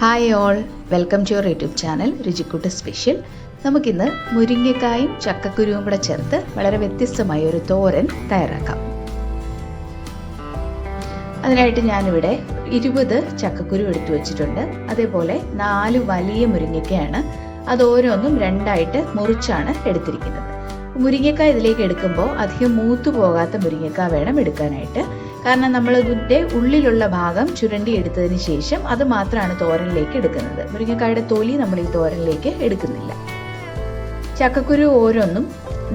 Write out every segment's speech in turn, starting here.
Hi all welcome to your YouTube channel Ruchikkoottu special നമുക്കിന്ന് മുരിങ്ങക്കായും ചക്കക്കുരുവും കൂടെ ചേർത്ത് വളരെ വ്യത്യസ്തമായ ഒരു തോരൻ തയ്യാറാക്കാം. അതിനായിട്ട് ഞാനിവിടെ ഇരുപത് ചക്കക്കുരു എടുത്തു വെച്ചിട്ടുണ്ട്. അതേപോലെ നാല് വലിയ മുരിങ്ങക്കയാണ് അത് ഓരോന്നും രണ്ടായിട്ട് മുറിച്ചാണ് എടുത്തിരിക്കുന്നത്. മുരിങ്ങക്കായ ഇതിലേക്ക് എടുക്കുമ്പോൾ അധികം മൂത്തു പോകാത്ത മുരിങ്ങക്കായ വേണം എടുക്കാനായിട്ട്. കാരണം നമ്മൾ ഇതിന്റെ ഉള്ളിലുള്ള ഭാഗം ചുരണ്ടി എടുത്തതിന് ശേഷം അത് മാത്രമാണ് തോരനിലേക്ക് എടുക്കുന്നത്. മുരിങ്ങക്കായുടെ തൊലി നമ്മൾ ഈ തോരനിലേക്ക് എടുക്കുന്നില്ല. ചക്കക്കുരു ഓരോന്നും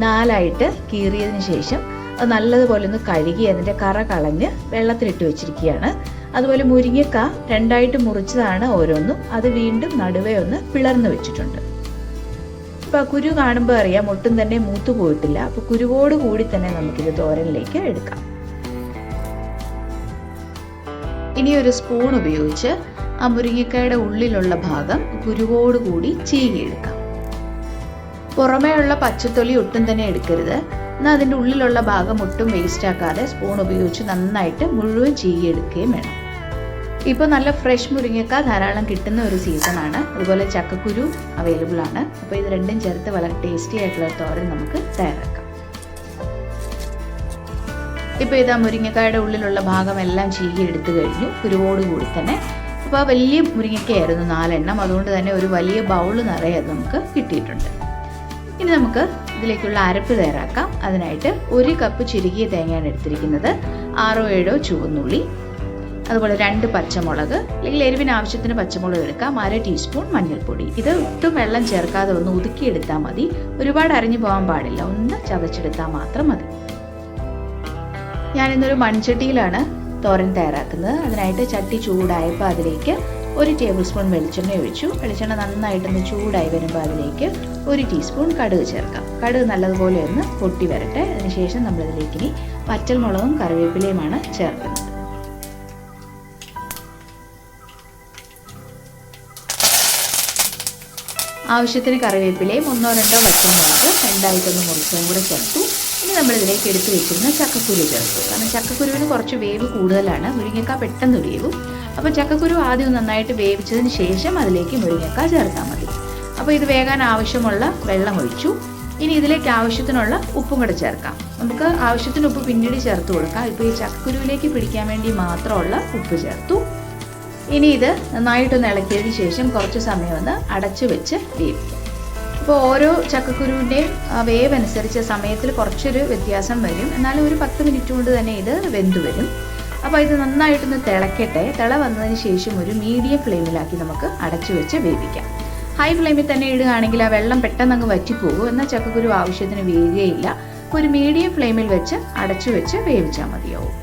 നാലായിട്ട് കീറിയതിന് ശേഷം അത് നല്ലതുപോലെ ഒന്ന് കഴുകി അതിന്റെ കറ കളഞ്ഞ് വെള്ളത്തിലിട്ട് വെച്ചിരിക്കുകയാണ്. അതുപോലെ മുരിങ്ങക്ക രണ്ടായിട്ട് മുറിച്ചതാണ് ഓരോന്നും. അത് വീണ്ടും നടുവേ ഒന്ന് പിളർന്നു വെച്ചിട്ടുണ്ട്. ഇപ്പം കുരു കാണുമ്പോൾ അറിയാം ഒട്ടും തന്നെ മൂത്തു പോയിട്ടില്ല. അപ്പോൾ കുരുവോട് കൂടി തന്നെ നമുക്കിത് തോരനിലേക്ക് എടുക്കാം. ഇനി ഒരു സ്പൂൺ ഉപയോഗിച്ച് ആ മുരിങ്ങക്കായുടെ ഉള്ളിലുള്ള ഭാഗം കുരുവോടുകൂടി ചീകിയെടുക്കാം പുറമേയുള്ള പച്ചത്തൊലി ഒട്ടും തന്നെ എടുക്കരുത്. എന്നാൽ അതിന്റെ ഉള്ളിലുള്ള ഭാഗം ഒട്ടും വേസ്റ്റ് ആക്കാതെ സ്പൂൺ ഉപയോഗിച്ച് നന്നായിട്ട് മുഴുവൻ ചീകിയെടുക്കുകയും വേണം. ഇപ്പോൾ നല്ല ഫ്രഷ് മുരിങ്ങക്ക ധാരാളം കിട്ടുന്ന ഒരു സീസണാണ് അതുപോലെ ചക്കക്കുരു അവൈലബിൾ ആണ്. അപ്പോൾ ഇത് രണ്ടും ചേർത്ത് വളരെ ടേസ്റ്റി ആയിട്ടുള്ള തോരൻ നമുക്ക് തയ്യാറാക്കാം. ഇപ്പോൾ ഇതാ മുരിങ്ങക്കായുടെ ഉള്ളിലുള്ള ഭാഗമെല്ലാം ചീകി എടുത്തു കഴിഞ്ഞു. കുരുവോടുകൂടി തന്നെ. അപ്പോൾ ആ വലിയ മുരിങ്ങക്കയായിരുന്നു നാലെണ്ണം. അതുകൊണ്ട് തന്നെ ഒരു വലിയ ബൗൾ നിറയെ നമുക്ക് കിട്ടിയിട്ടുണ്ട്. ഇനി നമുക്ക് ഇതിലേക്കുള്ള അരപ്പ് തയ്യാറാക്കാം. അതിനായിട്ട് ഒരു കപ്പ് ചുരുകിയ തേങ്ങയാണ് എടുത്തിരിക്കുന്നത്. ആറോ ഏഴോ ചുവന്നുള്ളി. അതുപോലെ രണ്ട് പച്ചമുളക്. അല്ലെങ്കിൽ എരിവിന് ആവശ്യത്തിന് പച്ചമുളക് എടുക്കാം. അര ടീസ്പൂൺ മഞ്ഞൾപ്പൊടി. ഇത് ഒട്ടും വെള്ളം ചേർക്കാതെ ഒന്ന് ഒതുക്കിയെടുത്താൽ മതി. ഒരുപാട് അരിഞ്ഞു പോകാൻ പാടില്ല. ഒന്ന് ചതച്ചെടുത്താൽ മാത്രം മതി. ഞാനിന്നൊരു മൺചട്ടിയിലാണ് തോരൻ തയ്യാറാക്കുന്നത്. അതിനായിട്ട് ചട്ടി ചൂടായപ്പോൾ അതിലേക്ക് ഒരു ടേബിൾ സ്പൂൺ വെളിച്ചെണ്ണ ഒഴിച്ചു. വെളിച്ചെണ്ണ നന്നായിട്ടൊന്ന് ചൂടായി വരുമ്പോൾ അതിലേക്ക് ഒരു ടീസ്പൂൺ കടുക് ചേർക്കാം. കടുക് നല്ലതുപോലെ ഒന്ന് പൊട്ടി വരട്ടെ. അതിനുശേഷം നമ്മളിതിലേക്ക് ഇനി പച്ചൽമുളകും കറിവേപ്പിലയുമാണ് ചേർക്കുന്നത്. ആവശ്യത്തിന് കറിവേപ്പിലയും ഒന്നോ രണ്ടോ പച്ചമുളക് രണ്ടായിട്ടൊന്ന് മുറിച്ചതും കൂടെ ചേർത്തു. ഇനി നമ്മളിതിലേക്ക് എടുത്തു വെച്ചിരുന്ന ചക്കക്കുരു ചേർത്തു. കാരണം ചക്കക്കുരുവിന് കുറച്ച് വേവ് കൂടുതലാണ്. മുരിങ്ങക്ക പെട്ടെന്ന് വേവും. അപ്പോൾ ചക്കക്കുരു ആദ്യം നന്നായിട്ട് വേവിച്ചതിന് ശേഷം അതിലേക്ക് മുരിങ്ങക്ക ചേർത്താൽ മതി. അപ്പോൾ ഇത് വേകാൻ ആവശ്യമുള്ള വെള്ളം ഒഴിച്ചു. ഇനി ഇതിലേക്ക് ആവശ്യത്തിനുള്ള ഉപ്പും കൂടെ ചേർക്കാം. നമുക്ക് ആവശ്യത്തിന് ഉപ്പ് പിന്നീട് ചേർത്ത് കൊടുക്കാം. ഇപ്പോൾ ഈ ചക്കക്കുരുവിലേക്ക് പിടിക്കാൻ വേണ്ടി മാത്രമുള്ള ഉപ്പ് ചേർത്തു. ഇനി ഇത് നന്നായിട്ടൊന്ന് ഇളക്കിയതിന് ശേഷം കുറച്ച് സമയം ഒന്ന് അടച്ചു വെച്ച് വേവിക്കാം. അപ്പോൾ ഓരോ ചക്കക്കുരുവിന്റെയും വേവ് അനുസരിച്ച് സമയത്തിൽ കുറച്ചൊരു വ്യത്യാസം വരും. എന്നാലും ഒരു പത്ത് മിനിറ്റ് കൊണ്ട് തന്നെ ഇത് വെന്തു വരും. അപ്പോൾ ഇത് നന്നായിട്ടൊന്ന് തിളക്കട്ടെ. തിള വന്നതിന് ശേഷം ഒരു മീഡിയം ഫ്ലെയിമിലാക്കി നമുക്ക് അടച്ചു വെച്ച് വേവിക്കാം. ഹൈ ഫ്ലെയിമിൽ തന്നെ ഇടുകയാണെങ്കിൽ ആ വെള്ളം പെട്ടെന്ന് അങ്ങ് വറ്റിപ്പോകും. എന്നാൽ ചക്കക്കുരു ആവശ്യത്തിന് വേവുകയില്ല. അപ്പോൾ ഒരു മീഡിയം ഫ്ലെയിമിൽ വെച്ച് അടച്ചു വെച്ച് വേവിച്ചാൽ മതിയാവും.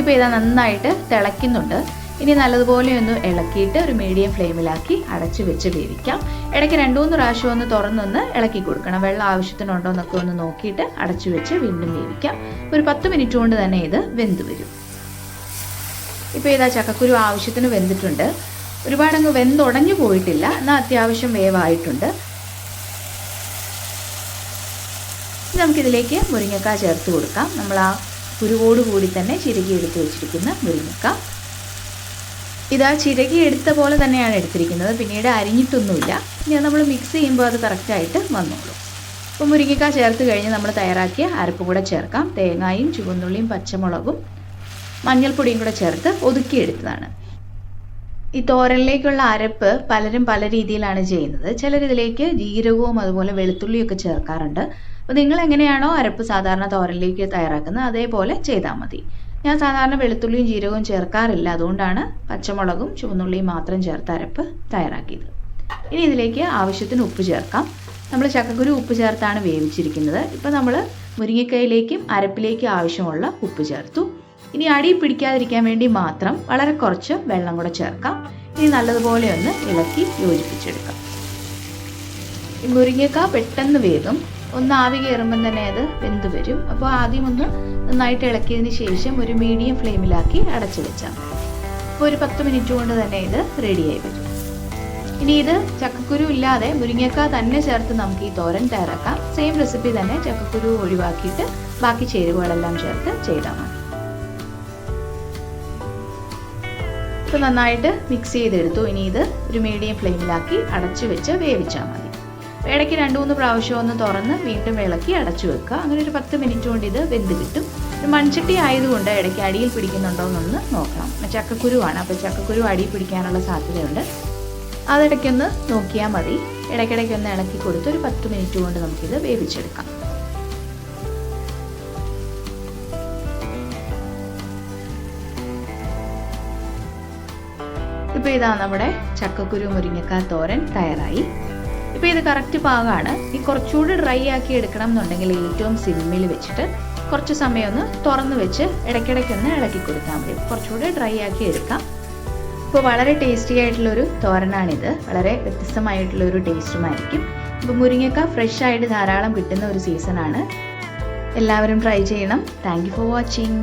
ഇപ്പോൾ ഇതാ നന്നായിട്ട് തിളയ്ക്കുന്നുണ്ട്. ഇനി നല്ലതുപോലെ ഒന്ന് ഇളക്കിയിട്ട് ഒരു മീഡിയം ഫ്ലെയിമിലാക്കി അടച്ചു വെച്ച് വേവിക്കാം. ഇടയ്ക്ക് രണ്ടു മൂന്ന് പ്രാവശ്യം ഒന്ന് തുറന്നൊന്ന് ഇളക്കി കൊടുക്കണം. വെള്ളം ആവശ്യത്തിനുണ്ടോ എന്നൊക്കെ ഒന്ന് നോക്കിയിട്ട് അടച്ചു വെച്ച് വീണ്ടും വേവിക്കാം. ഒരു പത്ത് മിനിറ്റ് കൊണ്ട് തന്നെ ഇത് വെന്ത് വരും. ഇപ്പോൾ ഇതാ ചക്കക്കുരു ആവശ്യത്തിന് വെന്തിട്ടുണ്ട്. ഒരുപാടങ്ങ് വെന്തുടഞ്ഞു പോയിട്ടില്ല. എന്നാൽ അത്യാവശ്യം വേവായിട്ടുണ്ട്. നമുക്കിതിലേക്ക് മുരിങ്ങക്ക ചേർത്ത് കൊടുക്കാം. നമ്മൾ ആ കൂടി തന്നെ ചിരകി എടുത്ത് വെച്ചിരിക്കുന്ന മുരിങ്ങക്ക. ഇതാ ചിരകി എടുത്ത പോലെ തന്നെയാണ് എടുത്തിരിക്കുന്നത്. പിന്നീട് അരിഞ്ഞിട്ടൊന്നുമില്ല. ഇനി നമ്മൾ മിക്സ് ചെയ്യുമ്പോൾ അത് കറക്റ്റായിട്ട് വന്നോളൂ. അപ്പോൾ മുരിങ്ങക്ക ചേർത്ത് കഴിഞ്ഞ് നമ്മൾ തയ്യാറാക്കിയ അരപ്പ് കൂടെ ചേർക്കാം. തേങ്ങായും ചുവന്നുള്ളിയും പച്ചമുളകും മഞ്ഞൾപ്പൊടിയും കൂടെ ചേർത്ത് ഒതുക്കിയെടുത്തതാണ്. ഈ തോരനിലേക്കുള്ള അരപ്പ് പലരും പല രീതിയിലാണ് ചെയ്യുന്നത്. ചിലർ ഇതിലേക്ക് ജീരകവും അതുപോലെ വെളുത്തുള്ളിയൊക്കെ ചേർക്കാറുണ്ട്. അപ്പോൾ നിങ്ങൾ എങ്ങനെയാണോ അരപ്പ് സാധാരണ തോരനിലേക്ക് തയ്യാറാക്കുന്നത് അതേപോലെ ചെയ്താൽ മതി. ഞാൻ സാധാരണ വെളുത്തുള്ളിയും ജീരകവും ചേർക്കാറില്ല. അതുകൊണ്ടാണ് പച്ചമുളകും ചുവന്നുള്ളിയും മാത്രം ചേർത്ത് അരപ്പ് തയ്യാറാക്കിയത്. ഇനി ഇതിലേക്ക് ആവശ്യത്തിന് ഉപ്പ് ചേർക്കാം. നമ്മൾ ചക്കക്കുരു ഉപ്പ് ചേർത്താണ് വേവിച്ചിരിക്കുന്നത്. ഇപ്പോൾ നമ്മൾ മുരിങ്ങക്കയിലേക്കും അരപ്പിലേക്കും ആവശ്യമുള്ള ഉപ്പ് ചേർത്തു. ഇനി അടി പിടിക്കാതിരിക്കാൻ വേണ്ടി മാത്രം വളരെ കുറച്ച് വെള്ളം കൂടെ ചേർക്കാം. ഇനി നല്ലതുപോലെ ഒന്ന് ഇളക്കി യോജിപ്പിച്ചെടുക്കാം. മുരിങ്ങക്ക പെട്ടെന്ന് വേഗം ഒന്ന് ആവി കയറുമ്പം തന്നെ അത് വെന്ത് വരും. അപ്പോൾ ആദ്യം ഒന്ന് നന്നായിട്ട് ഇളക്കിയതിന് ശേഷം ഒരു മീഡിയം ഫ്ലെയിമിലാക്കി അടച്ചു വെച്ചാൽ അപ്പോൾ ഒരു പത്ത് മിനിറ്റ് കൊണ്ട് തന്നെ ഇത് റെഡിയായി വരും. ഇനി ഇത് ചക്കക്കുരു ഇല്ലാതെ മുരിങ്ങക്ക തന്നെ ചേർത്ത് നമുക്ക് ഈ തോരൻ തയ്യാറാക്കാം. സെയിം റെസിപ്പി തന്നെ ചക്കക്കുരു ഒഴിവാക്കിയിട്ട് ബാക്കി ചേരുവകളെല്ലാം ചേർത്ത് ചെയ്താൽ മതി. ഇപ്പോൾ നന്നായിട്ട് മിക്സ് ചെയ്തെടുത്തു. ഇനി ഇത് ഒരു മീഡിയം ഫ്ലെയിമിലാക്കി അടച്ചു വെച്ച് വേവിച്ചാൽ മതി. ഇടയ്ക്ക് രണ്ട് മൂന്ന് പ്രാവശ്യം ഒന്ന് തുറന്ന് വീണ്ടും ഇളക്കി അടച്ചു വെക്കുക. അങ്ങനെ ഒരു പത്ത് മിനിറ്റ് കൊണ്ട് ഇത് വെന്ത് കിട്ടും. ഒരു മൺചട്ടി ആയതുകൊണ്ട് ഇടയ്ക്ക് അടിയിൽ പിടിക്കുന്നുണ്ടോ എന്നൊന്ന് നോക്കണം. ചക്കക്കുരുവാണ്. അപ്പോൾ ചക്കക്കുരു അടിയിൽ പിടിക്കാനുള്ള സാധ്യതയുണ്ട്. അതിടയ്ക്കൊന്ന് നോക്കിയാൽ മതി. ഇടയ്ക്കിടയ്ക്കൊന്ന് ഇളക്കി കൊടുത്ത് ഒരു പത്ത് മിനിറ്റ് കൊണ്ട് നമുക്കിത് വേവിച്ചെടുക്കാം. ഇപ്പോൾ ഇതാ നമ്മുടെ ചക്കക്കുരു മുരിങ്ങക്കാ തോരൻ തയ്യാറായി. ഇപ്പോൾ ഇത് കറക്റ്റ് പാകമാണ് ഈ കുറച്ചുകൂടി ഡ്രൈ ആക്കി എടുക്കണം എന്നുണ്ടെങ്കിൽ ഏറ്റവും സിമ്മിൽ വെച്ചിട്ട് കുറച്ച് സമയം ഒന്ന് തുറന്ന് വെച്ച് ഇടയ്ക്കിടയ്ക്കൊന്ന് ഇളക്കി കൊടുത്താൽ മതി. കുറച്ചുകൂടി ഡ്രൈ ആക്കി എടുക്കാം. ഇപ്പോൾ വളരെ ടേസ്റ്റി ആയിട്ടുള്ളൊരു തോരനാണിത്. വളരെ വ്യത്യസ്തമായിട്ടുള്ളൊരു ടേസ്റ്റുമായിരിക്കും ഇപ്പോൾ മുരിങ്ങക്ക ഫ്രഷ് ആയിട്ട് ധാരാളം കിട്ടുന്ന ഒരു സീസണാണ് എല്ലാവരും ട്രൈ ചെയ്യണം. Thank you for watching